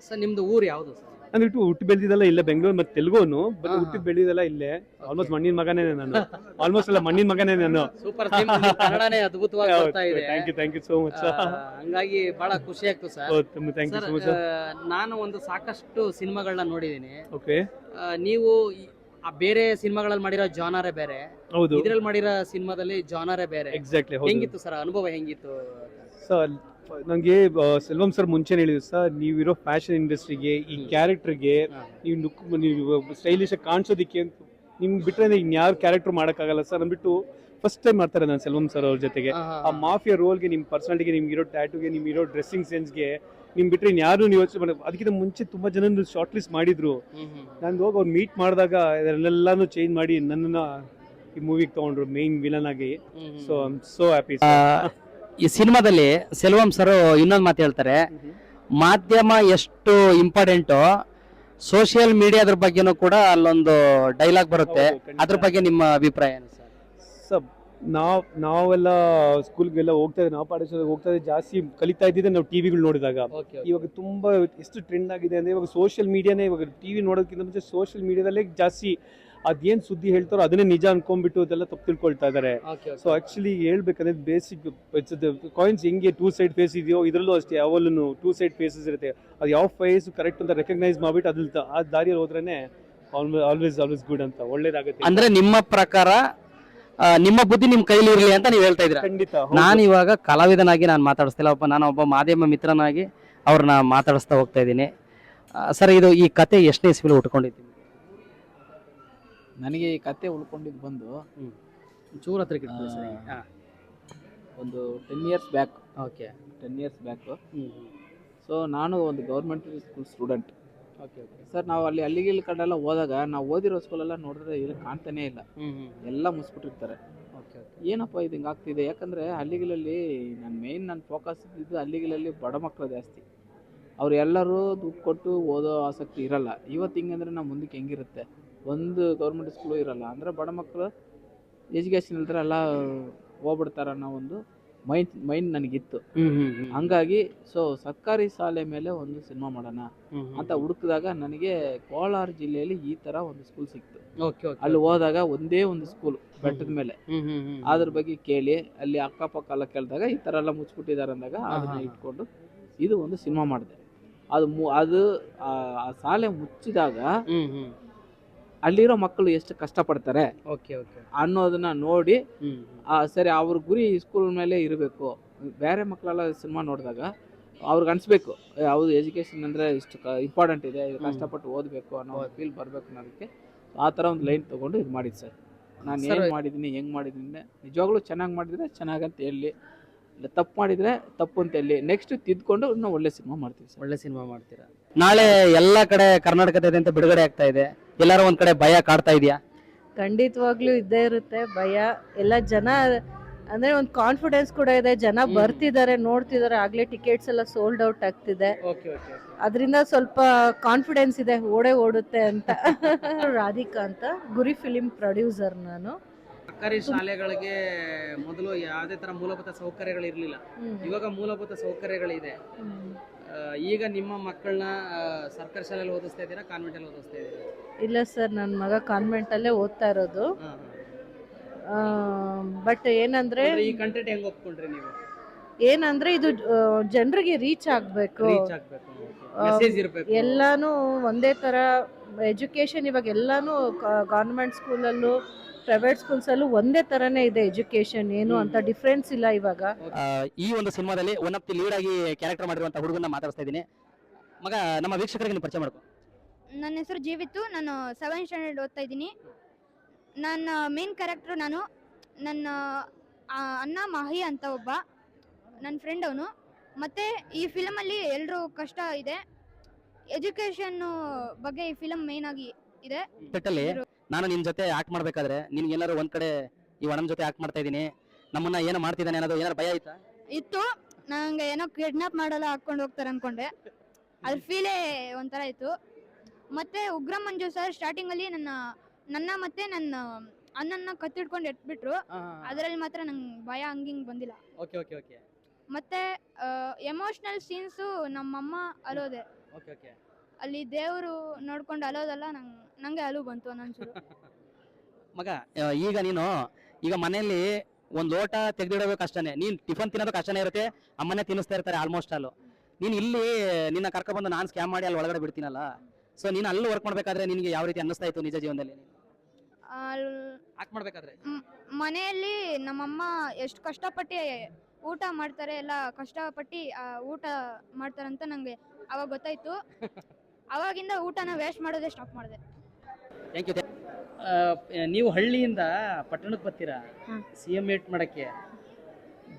Sir ನಿಮ್ದು ಊರು ಯಾವುದು ಸರ್? ನಾನು ಇಟ್ಟು ಹುಟ್ಟು ಬೆಳೆದಿದ್ದೆಲ್ಲ ಇಲ್ಲೇ ಬೆಂಗಳೂರು ಮತ್ತೆ ತೆಲುಗುನು. ಬಟ್ ಹುಟ್ಟಿ. ಬೆಳೆದಿದ್ದೆಲ್ಲ ಇಲ್ಲೇ. ಆಲ್ಮೋಸ್ಟ್ ಮಣ್ಣಿನ ಮಗನೇ ನಾನು. ಆಲ್ಮೋಸ್ಟ್ ಅಲ್ಲ ಮಣ್ಣಿನ ಮಗನೇ ನಾನು. ಸೂಪರ್ ಕನ್ನಡನೇ ಅದ್ಭುತವಾಗಿ ಬರ್ತಾ ಇದೆ. Thank you thank you so much ಆ, ಹಂಗಾಗಿ ಬಹಳ ಖುಷಿ ಆಗ್ತು sir. Thank you sir so much ಆ, ನಾನು ಒಂದು ಸಾಕಷ್ಟು ಸಿನಿಮಾಗಳನ್ನ ನೋಡಿದ್ದೀನಿ. ಓಕೆ ಆ, ನೀವು ಈ- ಆ ಬೇರೆ ಸಿನಿಮಾಗಳಲ್ಲಿ ಮಾಡಿರೋ ಜಾನರೇ ಬೇರೆ. ಹೌದು. ಇದ್ರಲ್ಲಿ ಮಾಡಿರೋ ಸಿನಿಮಾದಲ್ಲಿ ಜಾನರೇ ಬೇರೆ. ಎಕ್ಸಾಕ್ಟ್ಲಿ ಹೌದು. ಹೆಂಗಿತ್ತು ಸರ್? ಅನುಭವ ಹೆಂಗಿತ್ತು? ಸರ್ ನನಗೆ ಸೆಲ್ವಂ ಸರ್ ಮುಂಚೆನೇ ಹೇಳಿದ್ರು ಸರ್ ನೀವಿರೋ ಫ್ಯಾಷನ್ ಇಂಡಸ್ಟ್ರಿಗೆ ಈ. ಕ್ಯಾರೆಕ್ಟರ್ಗೆ. ನೀವು ಲುಕ್ ನೀವು ಸ್ಟೈಲಿಶ್ ಕಾಣಿಸೋದಕ್ಕೆ ಅಂತ ನಿಮ್ಗೆ ಬಿಟ್ರೆ ಇನ್ಯಾರು ಕ್ಯಾರೆಕ್ಟರ್ ಮಾಡೋಕ್ಕಾಗಲ್ಲ ಸರ್ ಅಂದ್ಬಿಟ್ಟು ಫಸ್ಟ್ ಟೈಮ್ ಮಾಡ್ತಾರೆ ನಾನು ಸೆಲ್ವಂ ಸರ್ ಅವ್ರ ಜೊತೆಗೆ ಆ. ಮಾಫಿಯಾ ರೋಲ್ಗೆ ನಿಮ್ಮ ಪರ್ಸನಾಲಿಟಿಗೆ ನಿಮ್ಗೆ ಇರೋ ಟ್ಯಾಟುಗೆ ನಿಮ್ಗೆ ಇರೋ ಡ್ರೆಸ್ಸಿಂಗ್ ಸೆನ್ಸ್ಗೆ ನಿಮ್ ಬಿಟ್ಟರೆ ಇನ್ಯಾರು ನೀವು ಯೋಚನೆ ಮಾಡಿ ಅದಕ್ಕಿಂತ ಮುಂಚೆ ತುಂಬಾ ಜನ ಶಾರ್ಟ್ ಲಿಸ್ಟ್ ಮಾಡಿದ್ರು. ನಾನು ಹೋಗಿ ಅವ್ರು ಮೀಟ್ ಮಾಡಿದಾಗ ಅದನ್ನೆಲ್ಲಾನು ಚೇಂಜ್ ಮಾಡಿ ನನ್ನನ್ನ ಈ ಮೂವಿಗೆ ತಗೊಂಡ್ರು ಮೇನ್ ವಿಲನ್ ಆಗಿ. So I am so happy ಈ ಸಿನಿಮಾದಲ್ಲಿ ಸೆಲ್ವಂ ಸರ್ ಇನ್ನೊಂದು ಮಾತು ಹೇಳ್ತಾರೆ. ಮಾಧ್ಯಮ ಎಷ್ಟು ಇಂಪಾರ್ಟೆಂಟು ಸೋಷಿಯಲ್ ಮೀಡಿಯಾದ್ರ ಬಗ್ಗೆನೂ ಕೂಡ ಅಲ್ಲೊಂದು ಡೈಲಾಗ್ ಬರುತ್ತೆ. ಅದ್ರ ಬಗ್ಗೆ ನಿಮ್ಮ ಅಭಿಪ್ರಾಯ ಏನು ಸರ್? ಸರ್ ನಾವ್ ನಾವೆಲ್ಲ ಸ್ಕೂಲ್ಗೆಲ್ಲ ಹೋಗ್ತಾ ಇದ್ದೆ ನಾವು ಪಾಠಶಾಲೆಗೆ ಹೋಗ್ತಾ ಇದ್ದೆ ಜಾಸ್ತಿ ಕಲಿತಾ ಇದ್ದಿದ್ದೆ ನಾವು ಟಿವಿಗಳು ನೋಡಿದಾಗ. ಇವಾಗ ತುಂಬಾ ಎಷ್ಟು ಟ್ರೆಂಡ್ ಆಗಿದೆ ಅಂದ್ರೆ ಇವಾಗ ಸೋಷಿಯಲ್ ಮೀಡಿಯಾನೇ ಇವಾಗ ಟಿವಿ ನೋಡೋದಕ್ಕಿಂತ ಮುಂಚೆ ಸೋಷಿಯಲ್ ಮೀಡಿಯಾದಲ್ಲೇ ಜಾಸ್ತಿ ಅದೇನ್ ಸುದ್ದಿ ಹೇಳ್ತಾರೋ ಅದನ್ನೇ ನಿಜ ಅನ್ಕೊಂಡ್ಬಿಟ್ಟು ಅದೆಲ್ಲ ತಪ್ಪು ತಿಳ್ಕೊಳ್ತಾ ಇದ್ದಾರೆ ಓಕೆ ಸೊ ಆಕ್ಚುಲಿ ಹೇಳ್ಬೇಕಂದ್ರೆ ಬೇಸಿಕ್ ಕಾಯಿನ್ಸ್ ಹೆಂಗೆ ಟೂ ಸೈಡ್ ಫೇಸ್ ಇದೆಯೋ ಇದರಲ್ಲೂ ಅಷ್ಟೇ ಯಾವಲ್ಲೂ ಟೂ ಸೈಡ್ ಫೇಸಸ್ ಇರುತ್ತೆ. ಅದು ಯಾವ ಫೇಸ್ ಕರೆಕ್ಟ್ ಅಂತ ರೆಕಗ್ನೈಸ್ ಮಾಡ್ಬಿಟ್ಟು ಅದ್ರ ಆ ದಾರಿಯಲ್ಲಿ ಹೋದ್ರೇನೆ ಆಲ್ವೇಸ್ ಆಲ್ವೇಸ್ ಗುಡ್ ಅಂತ ಒಳ್ಳೇದಾಗುತ್ತೆ. ಅಂದ್ರೆ ನಿಮ್ಮ ಪ್ರಕಾರ ನಿಮ್ಮ ಬುದ್ಧಿ ನಿಮ್ ಕೈಲಿ ಇರಲಿ ಅಂತ ನೀವು ಹೇಳ್ತಾ ಇದ್ರೆ ಖಂಡಿತ ನಾನು ಇವಾಗ ಕಲಾವಿದನಾಗಿ ನಾನು ಮಾತಾಡಿಸ್ತಿಲ್ಲ ಒಬ್ಬ ನಾನು ಒಬ್ಬ ಮಾಧ್ಯಮ ಮಿತ್ರನಾಗಿ ಅವ್ರನ್ನ ಮಾತಾಡಿಸ್ತಾ ಹೋಗ್ತಾ ಇದ್ದೀನಿ. ಸರ್ ಇದು ಈ ಕತೆ ಎಷ್ಟನೇ ಇಸ್ವಿಲಿ ಉಟ್ಕೊಂಡಿದ್ದೀನಿ ನನಗೆ ಈ ಕತೆ ಉಳ್ಕೊಂಡಿದ್ದು ಬಂದು ಚೂರ ಹತ್ರ ಆ, ಒಂದು ten years back okay. Ten years back so ನಾನು ಒಂದು government school student okay okay. Sir ನಾವು ಅಲ್ಲಿ ಹಲ್ಲಿಗಿಲ್ಲಿ ಕಡೆ ಎಲ್ಲ ಹೋದಾಗ ನಾವು ಓದಿರೋ ಸ್ಕೂಲೆಲ್ಲ ನೋಡಿದ್ರೆ ಇಲ್ಲಿ ಕಾಣ್ತಾನೇ ಇಲ್ಲ. ಎಲ್ಲ ಮುಸ್ಬಿಟ್ಟಿರ್ತಾರೆ ಓಕೆ ಏನಪ್ಪ ಇದು ಹಿಂಗೆ ಆಗ್ತಿದೆ? ಯಾಕಂದರೆ ಹಳ್ಳಿಗಳಲ್ಲಿ ನನ್ನ ಮೇಯ್ನ್ ನನ್ನ ಫೋಕಸ್ ಇದ್ದಿದ್ದು ಹಳ್ಳಿಗಳಲ್ಲಿ ಬಡ ಮಕ್ಕಳು ಜಾಸ್ತಿ. ಅವ್ರು ಎಲ್ಲರೂ ದುಡ್ಡು ಕೊಟ್ಟು ಓದೋ ಆಸಕ್ತಿ ಇರಲ್ಲ. ಇವತ್ತು ಹಿಂಗಂದ್ರೆ ನಮ್ಮ ಮುಂದಕ್ಕೆ ಹೆಂಗಿರುತ್ತೆ? ಒಂದು ಗೌರ್ಮೆಂಟ್ ಸ್ಕೂಲು ಇರಲ್ಲ. ಅಂದರೆ ಬಡ ಮಕ್ಕಳು ಎಜುಕೇಷನ್ ಇಲ್ದ್ರೆ ಎಲ್ಲ ಹೋಗ್ಬಿಡ್ತಾರೆ ಅನ್ನೋ ಒಂದು ಮೈಂಡ್ ಮೈಂಡ್ ನನಗಿತ್ತು. ಹಂಗಾಗಿ ಸೊ ಸರ್ಕಾರಿ ಶಾಲೆ ಮೇಲೆ ಒಂದು ಸಿನಿಮಾ ಮಾಡೋಣ ಅಂತ ಹುಡುಕಿದಾಗ ನನಗೆ ಕೋಲಾರ ಜಿಲ್ಲೆಯಲ್ಲಿ ಈ ತರ ಒಂದು ಸ್ಕೂಲ್ ಸಿಕ್ತು. ಅಲ್ಲಿ ಹೋದಾಗ ಒಂದೇ ಒಂದು ಸ್ಕೂಲ್ ಬೆಟ್ಟದ ಮೇಲೆ. ಅದ್ರ ಬಗ್ಗೆ ಕೇಳಿ ಅಲ್ಲಿ ಅಕ್ಕಪಕ್ಕ ಎಲ್ಲ ಕೇಳಿದಾಗ ಈ ತರ ಎಲ್ಲ ಮುಚ್ಚಿಬಿಟ್ಟಿದ್ದಾರೆ ಅಂದಾಗ ಅದನ್ನ ಇಟ್ಕೊಂಡು ಇದು ಒಂದು ಸಿನಿಮಾ ಮಾಡಿದೆ. ಅದು ಅದು ಆ ಆ ಶಾಲೆ ಮುಚ್ಚಿದಾಗ ಅಲ್ಲಿರೋ ಮಕ್ಕಳು ಎಷ್ಟು ಕಷ್ಟಪಡ್ತಾರೆ ಓಕೆ ಓಕೆ ಅನ್ನೋದನ್ನ ನೋಡಿ ಆ, ಸರಿ ಅವ್ರ ಗುರಿ ಸ್ಕೂಲ್ ಮೇಲೆ ಇರಬೇಕು. ಬೇರೆ ಮಕ್ಕಳೆಲ್ಲ ಸಿನಿಮಾ ನೋಡಿದಾಗ ಅವ್ರಿಗೆ ಅನಿಸ್ಬೇಕು ಹೌದು ಎಜುಕೇಷನ್ ಅಂದರೆ ಇಷ್ಟು ಇಂಪಾರ್ಟೆಂಟ್ ಇದೆ ಇದು ಕಷ್ಟಪಟ್ಟು ಓದಬೇಕು ಅನ್ನೋ. ಫೀಲ್ ಬರಬೇಕು ಅನ್ನೋದಕ್ಕೆ ಆ ಥರ ಒಂದು ಲೈನ್ ತಗೊಂಡು ಇದು ಮಾಡಿದ್ದು ಸರ್. ನಾನು Sir, ಏನು ಮಾಡಿದ್ದೀನಿ ಹೆಂಗೆ ಮಾಡಿದ್ದೀನಿ ನಿಜವಾಗ್ಲೂ ಚೆನ್ನಾಗಿ ಮಾಡಿದರೆ ಚೆನ್ನಾಗಂತ ಹೇಳಿ. ಇಲ್ಲ ತಪ್ಪು ಮಾಡಿದರೆ ತಪ್ಪು ಅಂತ ಹೇಳಿ. ನೆಕ್ಸ್ಟ್ ತಿದ್ಕೊಂಡು ಇನ್ನೂ ಒಳ್ಳೆ ಸಿನಿಮಾ ಮಾಡ್ತೀವಿ ಸರ್. ಒಳ್ಳೆ ಸಿನಿಮಾ ಮಾಡ್ತೀರಾ? ನಾಳೆ ಎಲ್ಲ ಕಡೆ ಕರ್ನಾಟಕದಾದ್ಯಂತ ಬಿಡುಗಡೆ ಆಗ್ತಾ ಇದೆ. ಎಲ್ಲಾರು ಒಂದ್ ಕಡೆ ಭಯ ಕಾಡ್ತಾ ಇದೆಯಾ? ಖಂಡಿತವಾಗ್ಲೂ ಇದ್ದೇ ಇರುತ್ತೆ ಭಯ. ಎಲ್ಲ ಜನ ಅಂದ್ರೆ ಒಂದು ಕಾನ್ಫಿಡೆನ್ಸ್ ಕೂಡ ಇದೆ. ಜನ. ಬರ್ತಿದ್ದಾರೆ ನೋಡ್ತಿದ್ದಾರೆ. ಆಗ್ಲೇ ಟಿಕೆಟ್ಸ್ ಎಲ್ಲ ಸೋಲ್ಡ್ ಔಟ್ ಆಗ್ತಿದೆ. ಓಕೆ ಓಕೆ ಅದರಿಂದ ಸ್ವಲ್ಪ ಕಾನ್ಫಿಡೆನ್ಸ್ ಇದೆ. ಓಡೇ ಓಡುತ್ತೆ ಅಂತ. ರಾಧಿಕಾ ಅಂತ. ಗುರಿ ಫಿಲಿಂ ಪ್ರೊಡ್ಯೂಸರ್ ನಾನು. ಸರ್ಕಾರಿ ಶಾಲೆಗಳಿಗೆ ಮೊದಲು ಯಾವುದೇ ತರ ಮೂಲಭೂತ ಸೌಕರ್ಯಗಳು ಇರಲಿಲ್ಲ ಹ್ಮ್. ಇವಾಗ ಮೂಲಭೂತ ಸೌಕರ್ಯಗಳಿದೆ. ಈಗ ನಿಮ್ಮ ಮಕ್ಕಳನ್ನ ಸರ್ಕಾರಿ ಶಾಲೆಯಲ್ಲಿ ಓದಿಸ್ತಾ ಇದ್ದೀರಾ ಕಾನ್ವೆಂಟ್ ಅಲ್ಲಿ ಓದಿಸ್ತಾ ಇದ್ದೀರಾ? ಇಲ್ಲ ಸರ್ ನನ್ನ ಮಗ ಕಾನ್ವೆಂಟ್ ಅಲ್ಲೇ ಓದ್ತಾ ಇರೋದು. ಆ ಬಟ್ ಏನಂದ್ರೆ ಈ ಕಂಟೆಂಟ್ ಹೆಂಗ್ ಒಪ್ಕೊಂಡ್ರಿ ನೀವು? ಏನಂದ್ರೆ ಇದು ಜನರಿಗೆ ರೀಚ್ ಆಗ್ಬೇಕು. ರೀಚ್ ಆಗ್ಬೇಕು. ಮೆಸೇಜ್ ಇರಬೇಕು. ಎಲ್ಲಾನು ಒಂದೇ ತರ ಎಜುಕೇಶನ್ ಇವಾಗ ಎಲ್ಲಾನು ಗೌರ್ಮೆಂಟ್ ಸ್ಕೂಲಲ್ಲೂ ಪ್ರೈವೇಟ್ ಸ್ಕೂಲ್ಸಲ್ಲೂ ಒಂದೇ ತರನೇ ಇದೆ ಎಜುಕೇಶನ್ ಏನು ಅಂತ ಡಿಫ್ರೆನ್ಸ್ ಇಲ್ಲ ಇವಾಗ. ಈ ಒಂದು ಸಿನಿಮಾದಲ್ಲಿ ಒನ್ ಆಫ್ ದಿ ಲೀಡ್ ಆಗಿ ಕ್ಯಾರೆಕ್ಟರ್ ಮಾಡಿರುವಂತ ಹುಡುಗನ ಮಾತಾಡ್ತಾ ಇದ್ದೀನಿ. ಮಗ ನಮ್ಮ ವೀಕ್ಷಕರಿಗೆ ಪರಿಚಯ ಮಾಡ್ಕೊ. ನನ್ನ ಹೆಸರು ಜೀವಿತ್ತು ನಾನು ಸೆವೆನ್ ಸ್ಟ್ಯಾಂಡರ್ಡ್ ಓದ್ತಾ ಇದ್ದೀನಿ. ನನ್ನ ಮೇನ್ ಕ್ಯಾರೆಕ್ಟರ್ ನಾನು. ನನ್ನ ಅಣ್ಣ ಮಾಹಿ ಅಂತ ಒಬ್ಬ. ನನ್ನ ಫ್ರೆಂಡ್ ಅವನು. ಮತ್ತೆ ಈ ಫಿಲಮಲ್ಲಿ ಎಲ್ಲರೂ ಕಷ್ಟ ಇದೆ. ಎಜುಕೇಶನ್ ಬಗ್ಗೆ ಈ ಫಿಲಮ್ ಮೇನ್ ಆಗಿ ಇದೆ. ನಾನು ನಿನ್ ಜೊತೆ ಆಕ್ಟ್ ಮಾಡ್ಬೇಕಾದ್ರೆ ನಿನ್ಗೆ ಏನಾದ್ರು ಒಂದ್ ಕಡೆ ಈ ಅಣ್ಣನ ಜೊತೆ ಆಕ್ಟ್ ಮಾಡ್ತಾ ಇದೀನಿ ನಮ್ಮನ್ನ ಏನೋ ಮಾಡ್ತಿದ್ದಾನೆ ಅನ್ನೋದು ಏನಾದ್ರು ಭಯ ಆಯ್ತಾ? ಇತ್ತು. ನಂಗೆ ಏನೋ ಕಿಡ್ನಾಪ್ ಮಾಡಲ್ಲ ಹಾಕೊಂಡು ಹೋಗ್ತಾರೆ ಅನ್ಕೊಂಡೆ. ಅದ್ರ ಫೀಲೇ ಒಂಥರ ಇತ್ತು ಮತ್ತೆ ಉಗ್ರ ಮಂಜು ಸರ್ ಸ್ಟಾರ್ಟಿಂಗ್ ಅಲ್ಲಿ ನನ್ನ ನನ್ನ ಮತ್ತೆ ನನ್ನ ಅಣ್ಣನ್ನ ಕತ್ತಿಡ್ಕೊಂಡು ಎತ್ಬಿಟ್ರು. ಅದರಲ್ಲಿ ಮಾತ್ರ ನಂಗೆ ಭಯ ಹಂಗಿಂಗ್ ಬಂದಿಲ್ಲ. ಓಕೆ ಓಕೆ ಓಕೆ ಮತ್ತೆ ಎಮೋಷನಲ್ ಸೀನ್ಸು ನಮ್ಮಮ್ಮ ಅಳೋದೆ. ಓಕೆ ಓಕೆ ಅಲ್ಲಿ ದೇವರು ನೋಡ್ಕೊಂಡು ಅಲೋದಲ್ಲ ನಂಗೆ ನಂಗೆ ಅಲು ಬಂತು ಒಂದೊಂದ್ಸರು ಮಗ ಆ, ಈಗ ನೀನು ಈಗ ಮನೆಯಲ್ಲಿ ಒಂದ್ ಲೋಟ ತೆಗೆದಿಡಬೇಕು ಅಷ್ಟೇ ನೀನ್ ಟಿಫನ್ ತಿನ್ನೋದು ಕಷ್ಟನೇ ಇರುತ್ತೆ ಅಮ್ಮನೇ ತಿನ್ನಿಸ್ತಾ ಇರ್ತಾರೆ ಆಲ್ಮೋಸ್ಟ್ ಅಲ್ಲು. ನೀನ್ ಇಲ್ಲಿ ನಿನ್ನ ಕರ್ಕೊಬಂದು ನಾನು ಸ್ಕ್ಯಾಮ್ ಮಾಡಿ ಅಲ್ಲಿ ಒಳಗಡೆ ಬಿಡ್ತೀನಲ್ಲ? ಸೊ ನೀನು ಅಲ್ಲಿ ವರ್ಕ್ ಮಾಡ್ಬೇಕಾದ್ರೆ ನಿನಗೆ ಯಾವ ರೀತಿ ಅನ್ನಿಸ್ತಾ ಇತ್ತು ನಿಜ ಜೀವನದಲ್ಲಿ ಮಾಡ್ಬೇಕಾದ್ರೆ? ಮನೆಯಲ್ಲಿ ನಮ್ಮಮ್ಮ ಎಷ್ಟು ಕಷ್ಟಪಟ್ಟು ಊಟ ಮಾಡ್ತಾರೆ ಎಲ್ಲ ಕಷ್ಟಪಟ್ಟು ಆ, ಊಟ ಮಾಡ್ತಾರಂತ ನಂಗೆ ಅವಾಗ ಗೊತ್ತಾಯ್ತು. ಅವಾಗಿಂದ ಊಟನ ವೇಸ್ಟ್ ಮಾಡೋದೇ ಸ್ಟಾಪ್ ಮಾಡಿದೆ. ಥ್ಯಾಂಕ್ ಯು ನೀವು ಹಳ್ಳಿಯಿಂದ ಪಟ್ಟಣಕ್ಕೆ ಬರ್ತೀರಾ. ಸಿ ಎಂ ಏಟ್ ಮಾಡಕ್ಕೆ.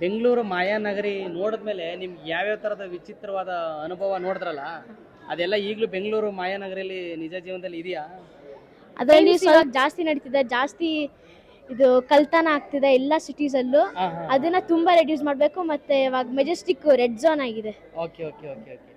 ಬೆಂಗಳೂರು ಮಾಯಾನಗರಿ ನೋಡಿದ್ಮೇಲೆ ನಿಮ್ಗೆ ಯಾವ್ಯಾವ ಥರದ ವಿಚಿತ್ರವಾದ ಅನುಭವ ನೋಡಿದ್ರಲ್ಲ? ಅದೆಲ್ಲ ಈಗಲೂ ಬೆಂಗಳೂರು ಮಾಯಾನಗರಿಯಲ್ಲಿ ನಿಜ ಜೀವನದಲ್ಲಿ ಇದೆಯಾ? ಅದರಲ್ಲಿ ಸ್ವಲ್ಪ ಜಾಸ್ತಿ ನಡೀತಿದೆ. ಜಾಸ್ತಿ ಇದು ಕಲ್ತಾನ ಆಗ್ತಿದೆ ಎಲ್ಲ ಸಿಟೀಸ್ ಅಲ್ಲೂ. ಅದನ್ನ ತುಂಬಾ ರೆಡ್ಯೂಸ್ ಮಾಡಬೇಕು ಮತ್ತೆ ಇವಾಗ ಮೆಜೆಸ್ಟಿಕ್ ರೆಡ್ ಝೋನ್ ಆಗಿದೆ. Okay okay okay okay